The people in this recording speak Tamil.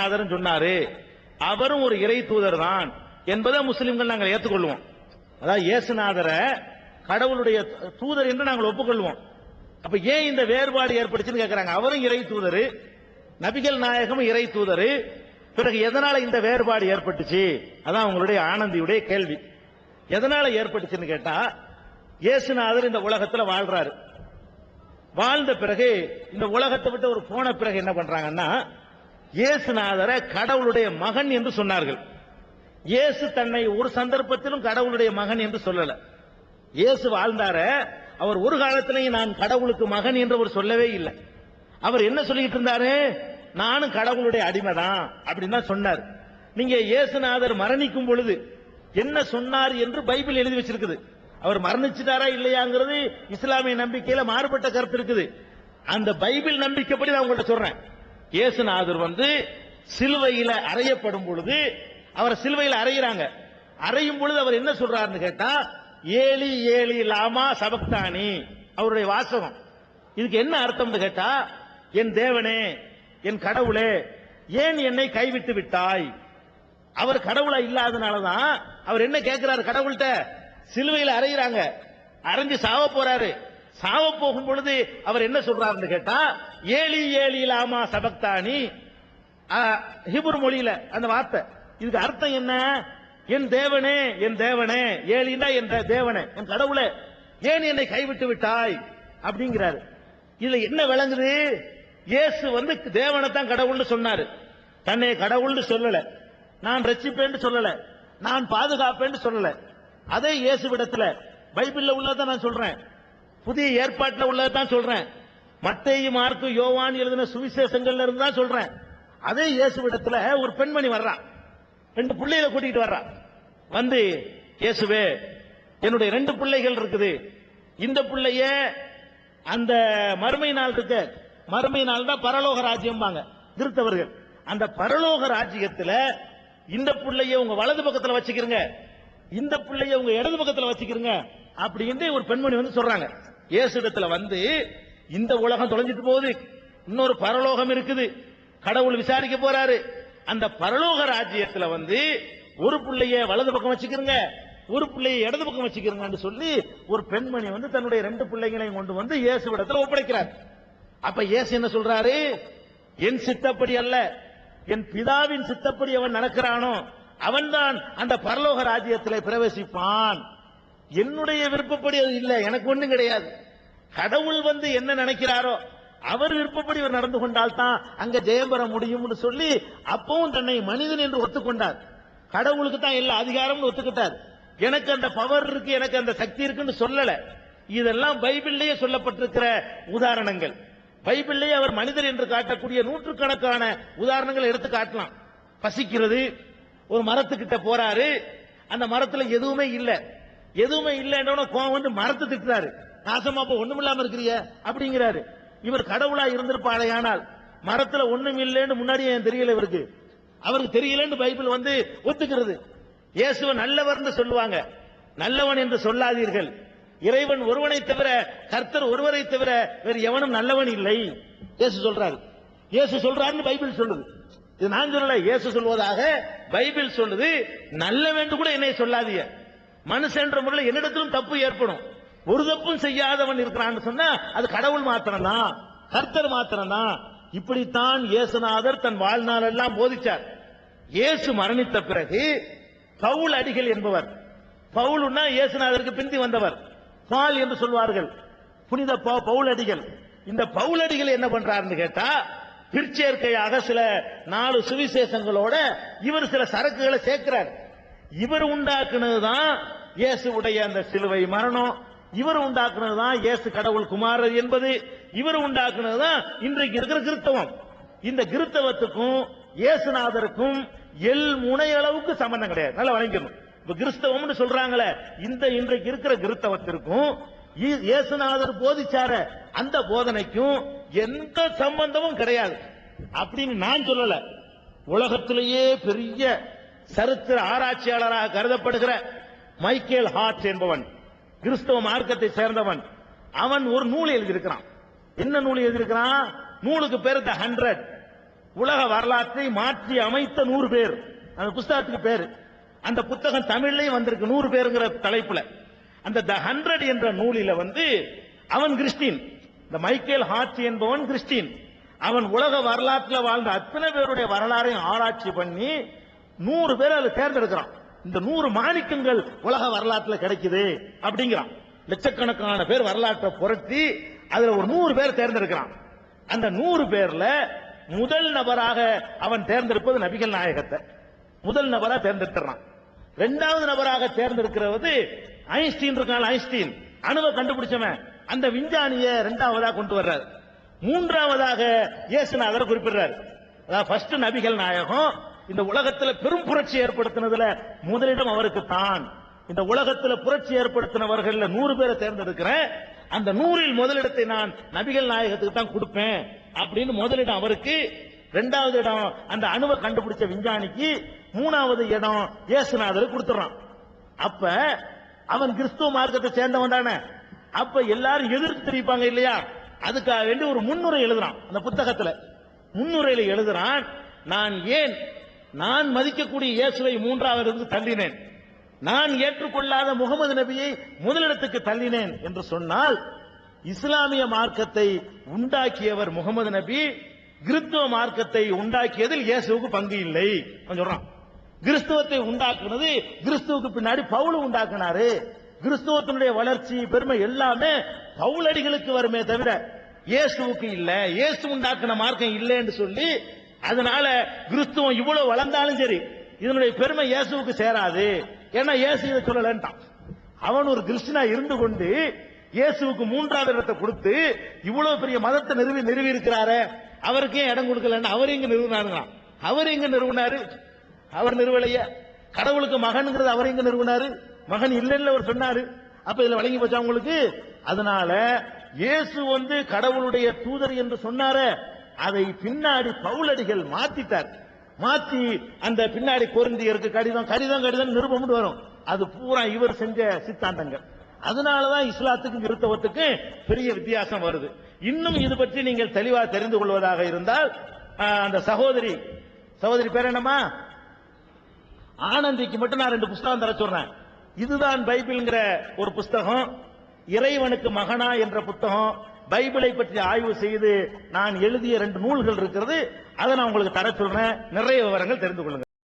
சொன்னாரு. அவரும் ஒரு இறை தூதர் தான் என்பதை முஸ்லிம்கள் நாங்கள் ஏற்றுக்கொள்வோம். அதாவது இயேசுநாதரை கடவுளுடைய தூதர் என்று நாங்கள் ஒப்புக்கொள்வோம். அப்ப ஏன் இந்த வேறுபாடு ஏற்பட்டுச்சுன்னு கேட்கறாங்க அவரும் இறை தூதர் நபிகள் நாயகமும் இறை தூதர். பிறகு எதனால இந்த வேறுபாடு ஏற்பட்டுச்சு? அதான் உங்களுடைய ஆனந்தியுடைய கேள்வி. எதனால ஏற்பட்டுச்சுன்னு கேட்டா இயேசுநாதர் இந்த உலகத்துல வாழ்றாரு. வாழ்ந்த பிறகு இந்த உலகத்தை விட்டு ஒரு போன பிறகு என்ன பண்றாங்கன்னா இயேசுநாதரை கடவுளுடைய மகன் என்று சொன்னார்கள். இயேசு தன்னை ஒரு சந்தர்ப்பத்திலும் கடவுளுடைய மகன் என்று சொல்லல. இயேசு வாழ்ந்தார அவர் ஒரு காலத்திலையும் நான் கடவுளுக்கு மகன் என்று அவர் சொல்லவே இல்லை. அவர் என்ன சொல்லிட்டு இருந்தாரு? நானும் கடவுளுடைய அடிமை தான் அப்படின்னு தான் சொன்னார். நீங்க இயேசுநாதர் மரணிக்கும் பொழுது என்ன சொன்னார் என்று பைபிள் எழுதி வச்சிருக்குது. அவர் மரணிச்சிட்டாரா இல்லையாங்கிறது இஸ்லாமிய நம்பிக்கையில மாறுபட்ட கருத்து இருக்குது. அந்த பைபிள் நம்பிக்கைப்படி நான் உங்கள்கிட்ட சொல்றேன். இயேசுநாதர் வந்து சிலுவையில அறையப்படும் பொழுது அவரை சிலுவையில் அறையிறாங்க. அறையும் பொழுது அவர் என்ன சொல்றாருன்னு கேட்டா ஏலி ஏலி லாமா சபக்தானி அவருடைய வாசகம். இதுக்கு என்ன அர்த்தம்னு கேட்டா என் தேவனே என் கடவுளே ஏன் என்னை கைவிட்டு விட்டாய்? அவர் கடவுளா இல்லாதனாலதான் அவர் என்ன கேட்கிறாரு கடவுள்கிட்ட? சிலுவையில் அறையிறாங்க. அரைஞ்சு சாவ போறாரு. சாவ போகும் பொழுது அவர் என்ன சொல்றாருன்னு கேட்டா ஏலி ஏலி லாமா சபக்தானி ஹிபுர் மொழியில அந்த வார்த்தை. இதுக்கு அர்த்தம் என்ன? என் தேவனே என் தேவனே. ஏலினா என் தேவனே. என் கடவுளே. ஏன் என்னை கைவிட்டு விட்டாய்? அப்படிங்கிறாரு. இதுல என்ன விளங்குது? இயேசு வந்து தேவனை தான் கடவுள்னு சொன்னாரு. தன்னை கடவுள்னு சொல்லல. நான் ரட்சிப்பேன்னு சொல்லல. நான் பாதுகாப்பேன்னு சொல்லல. அதே இயேசுவிடத்துல பைபிள்ல உள்ளதான் நான் சொல்றேன். புதிய ஏற்பாட்டில் உள்ளதான் சொல்றேன். மத்தையும் மார்க்கு யோவான் எழுதின சுவிசேஷங்கள்ல இருந்து தான் சொல்றேன். அதே இயேசுவிடத்துல ஒரு பெண்மணி வர்றான் ரெண்டு பிள்ளைகளை கூட்டிகிட்டு வர்றான் வந்து இயேசுவே என்னுடைய ரெண்டு பிள்ளைகள் இருக்குது. இந்த பிள்ளைய அந்த மறுமை நாள் இருக்க. மறுமை நாள் தான் பரலோக ராஜ்யம்பாங்க கிறிஸ்தவர்கள். அந்த பரலோக ராஜ்யத்துல இந்த பிள்ளைய உங்க வலது பக்கத்துல வச்சுக்கிறங்க இந்த பிள்ளைய உங்க இடது பக்கத்துல வச்சுக்கிறங்க அப்படின்னு ஒரு பெண்மணி வந்து சொல்றாங்க. இயேசுடத்துல வந்து இந்த உலகம் தொலைஞ்சிட்டு போகுது. இன்னொரு பரலோகம் இருக்குது. கடவுள் விசாரிக்க போறாரு. அந்த பரலோக ராஜ்யத்துல வந்து ஒரு பிள்ளைய வலது பக்கம் வச்சுக்கிறங்க ஒரு பிள்ளைய இடது பக்கம் வச்சுக்கிறங்கன்னு சொல்லி ஒரு பெண்மணி வந்து தன்னுடைய ரெண்டு பிள்ளைங்களையும் கொண்டு வந்து இயேசு இடத்துல ஒப்படைக்கிறார். அப்ப இயேசு என்ன சொல்றாரு? என் சித்தப்படி அல்ல. என் பிதாவின் சித்தப்படி அவன் நடக்கிறானோ அவன்தான் அந்த பரலோக ராஜ்யத்தில் பிரவேசிப்பான். என்னுடைய விருப்பப்படி அது இல்லை. எனக்கு ஒன்றும் கிடையாது. கடவுள் வந்து என்ன நினைக்கிறாரோ அவர் விருப்பப்படி அவர் நடந்து கொண்டால் தான் அங்க ஜெயம் பெற முடியும்னு சொல்லி அப்பவும் தன்னை மனிதன் என்று ஒத்துக்கொண்டார். கடவுளுக்கு தான் எல்லா அதிகாரம்னு ஒத்துக்கிட்டார். எனக்கு அந்த பவர் இருக்கு எனக்கு அந்த சக்தி இருக்குன்னு சொல்லல. இதெல்லாம் பைபிள்லேயே சொல்லப்பட்டிருக்கிற உதாரணங்கள். பைபிள்லேயே அவர் மனிதர் என்று காட்டக்கூடிய நூற்றுக்கணக்கான உதாரணங்களை எடுத்து காட்டலாம். பசிக்கிறது ஒரு மரத்துக்கிட்ட போறாரு அந்த மரத்துல எதுவுமே இல்லை. எதுவுமே இல்லைன்னு கோவம் வந்து மரத்தை திட்டுறாரு. நாசமா அப்ப ஒண்ணும் இல்லாம இருக்கிறிய அப்படிங்கிறாரு. இவர் கடவுளா இருந்திருப்பாளையானால் மரத்துல ஒண்ணும் இல்லைன்னு முன்னாடியே ஏன் தெரியல இவருக்கு. அவருக்கு தெரியலன்னு பைபிள் வந்து ஒத்துக்கிறது. இயேசுவ நல்லவர்னு சொல்லுவாங்க. நல்லவன் என்று சொல்லாதீர்கள். இறைவன் ஒருவனை தவிர கர்த்தர் ஒருவரை தவிர வேறு எவனும் நல்லவன் இல்லை. இயேசு சொல்றாரு. இயேசு சொல்றாருன்னு பைபிள் சொல்லுது. இது நான் சொல்லல இயேசு சொல்வதாக பைபிள் சொல்லுது. நல்லவன் கூட என்னை சொல்லாதீங்க. மனுஷன்ற முறையில் என்னிடத்திலும் தப்பு ஏற்படும். ஒரு தப்பும் செய்யாதவன் இருக்கிறான்னு சொன்னா அது கடவுள் மாத்திரம் தான் கர்த்தர் மாத்திரம் தான் இப்படித்தான் இயேசுநாதர் தன் வாழ்நாள் எல்லாம் போதிச்சார். இயேசு மரணித்த பிறகு பவுல் அடிகள் என்பவர். பவுலுன்னா இயேசுநாதருக்கு பிந்தி வந்தவர். பால் என்று சொல்வார்கள். புனித ப- பவுல் அடிகள். இந்த பவுல் அடிகள் என்ன பண்றாருன்னு கேட்டா பிற்சேர்க்கையாக சில நாலு சுவிசேஷங்களோட இவர் சில சரக்குகளை சேர்க்கிறார். இவர் உண்டாக்குனதுதான் உடைய அந்த சிலுவை மரணம். இவர் உண்டாக்குனதுதான் இயேசு கடவுள் குமாரர் என்பது. இவர் உண்டாக்குனதுதான் இன்றைக்கு இருக்கிற கிறிஸ்தவம். இந்த கிறிஸ்தவத்துக்கும் இயேசுநாதருக்கும் எல் முனை அளவுக்கு சம்பந்தம் கிடையாது. நல்லா வழங்கிக்கணும் இப்ப கிறிஸ்தவம்னு சொல்றாங்களே இந்த இன்றைக்கு இருக்கிற கிறிஸ்தவத்திற்கும் இயேசுநாதர் போதிச்சார அந்த போதனைக்கும் எந்த சம்பந்தமும் கிடையாது. அப்படின்னு நான் சொல்லல. உலகத்திலேயே பெரிய சரித்திர ஆராய்ச்சியாளராக கருதப்படுகிற மைக்கேல் ஹார்ட் என்பவன். கிறிஸ்தவ மார்க்கத்தை சேர்ந்தவன். அவன் ஒரு நூல் எழுதியிருக்கிறான். என்ன நூல் எழுதியிருக்கிறான்? நூலுக்கு பேர் த ஹண்ட்ரட் உலக வரலாற்றை மாற்றி அமைத்த நூறு பேர். அந்த புஸ்தகத்துக்கு பேர். அந்த புத்தகம் தமிழ்லயும் வந்திருக்கு நூறு பேருங்கிற தலைப்புல. அந்த த ஹண்ட்ரட் என்ற நூலில வந்து அவன் கிறிஸ்டின். இந்த மைக்கேல் ஹார்ட் என்பவன் கிறிஸ்டின். அவன் உலக வரலாற்றில் வாழ்ந்த அத்தனை பேருடைய வரலாறையும் ஆராய்ச்சி பண்ணி நூறு பேர் அதை தேர்ந்தெடுக்கிறான். இந்த நூறு மாணிக்கங்கள் உலக வரலாற்றுல கிடைக்குது அப்படிங்கிறான். லட்சக்கணக்கான பேர் வரலாற்றை புரட்டி அதுல ஒரு நூறு பேர் தேர்ந்தெடுக்கிறான். அந்த நூறு பேர்ல முதல் நபராக அவன் தேர்ந்தெடுப்பது நபிகள் நாயகத்தை. முதல் நபராக தேர்ந்தெடுத்துறான். இரண்டாவது நபராக தேர்ந்தெடுக்கிறது ஐன்ஸ்டீன் இருக்கான் ஐன்ஸ்டீன். அணுவை கண்டுபிடிச்சவன். அந்த விஞ்ஞானிய இரண்டாவதா கொண்டு வர்றார். மூன்றாவதாக இயேசுநாதர் குறிப்பிடுறார். அதாவது ஃபர்ஸ்ட் நபிகள் நாயகம் இந்த உலகத்துல பெரும் புரட்சி ஏற்படுத்தினதுல முதலிடம் அவருக்கு தான் இந்த உலகத்துல புரட்சி ஏற்படுத்தினவர்கள் நூறு பேரை தேர்ந்தெடுக்கிறேன். அந்த நூறில் முதலிடத்தை நான் நபிகள் நாயகத்துக்கு தான் கொடுப்பேன் அப்படின்னு முதலிடம் அவருக்கு. ரெண்டாவது இடம் அந்த அணுவை கண்டுபிடிச்ச விஞ்ஞானிக்கு. மூணாவது இடம் இயேசுநாதர் கொடுத்துறான். அப்ப அவன் கிறிஸ்துவ மார்க்கத்தை சேர்ந்தவன் தானே. அப்ப எல்லாரும் எதிர்த்து தெரிவிப்பாங்க இல்லையா? அதுக்காக வேண்டி ஒரு முன்னுரை எழுதுறான். அந்த புத்தகத்துல முன்னுரையில எழுதுறான் நான் ஏன் நான் மதிக்கக்கூடிய இயேசுவை மூன்றாவது இருந்து தள்ளினேன். நான் ஏற்றுக்கொள்ளாத முகமது நபியை முதலிடத்துக்கு தள்ளினேன் என்று சொன்னால் இஸ்லாமிய மார்க்கத்தை உண்டாக்கியவர் முகமது நபி கிறிஸ்துவ மார்க்கத்தை உண்டாக்கியதில் இயேசுவுக்கு பங்கு இல்லை. சொல்றான். கிறிஸ்துவத்தை உண்டாக்குனது கிறிஸ்துவுக்கு பின்னாடி பவுல் உண்டாக்குனாரு. கிறிஸ்துவத்தினுடைய வளர்ச்சி பெருமை எல்லாமே பவுலடிகளுக்கு வருமே தவிர இயேசுவுக்கு இல்ல. இயேசு உண்டாக்குன மார்க்கம் இல்லைன்னு சொல்லி அதனால கிறிஸ்துவம் இவ்வளவு வளர்ந்தாலும் சரி இதனுடைய பெருமை இயேசுவுக்கு சேராது. ஏன்னா இயேசு இதை சொல்லலன்ட்டான். அவன் ஒரு கிறிஸ்டினா இருந்து கொண்டு இயேசுவுக்கு மூன்றாவது இடத்தை கொடுத்து இவ்வளவு பெரிய மதத்தை நிறுவி நிறுவி இருக்கிறாரு அவருக்கே இடம் கொடுக்கலன்னு அவர் இங்க நிறுவனாருங்களாம்? அவர் இங்க நிறுவனாரு? அவர் நிறுவலைய. கடவுளுக்கு மகன்ங்கிறது அவர் இங்க நிறுவனாரு? மகன் இல்லைன்னு அவர் சொன்னாரு. அப்ப இதுல வழங்கி போச்சா உங்களுக்கு? அதனால இயேசு வந்து கடவுளுடைய தூதர் என்று சொன்னார. அதை பின்னாடி பவுலடிகள் மாத்திட்டார். மாத்தி அந்த பின்னாடி கொரிந்தியருக்கு கடிதம் கடிதம் கடிதம் நிருபம் வரும். அது பூரா இவர் செஞ்ச சித்தாந்தங்கள். அதனாலதான் இஸ்லாத்துக்கும் கிறிஸ்தவத்துக்கு பெரிய வித்தியாசம் வருது. இன்னும் இது பற்றி நீங்கள் தெளிவா தெரிந்து கொள்வதாக இருந்தால் அந்த சகோதரி சகோதரி பேர் என்னம்மா? ஆனந்திக்கு மட்டும் நான் ரெண்டு புஸ்தகம் தர சொல்றேன். இதுதான் பைபிள்ங்கிற ஒரு புஸ்தகம். இறைவனுக்கு மகனா என்ற புத்தகம். பைபிளை பற்றி ஆய்வு செய்து நான் எழுதிய ரெண்டு நூல்கள் இருக்கிறது அதை நான் உங்களுக்கு தர சொல்றேன். நிறைய விவரங்கள் தெரிந்து கொள்ளுங்க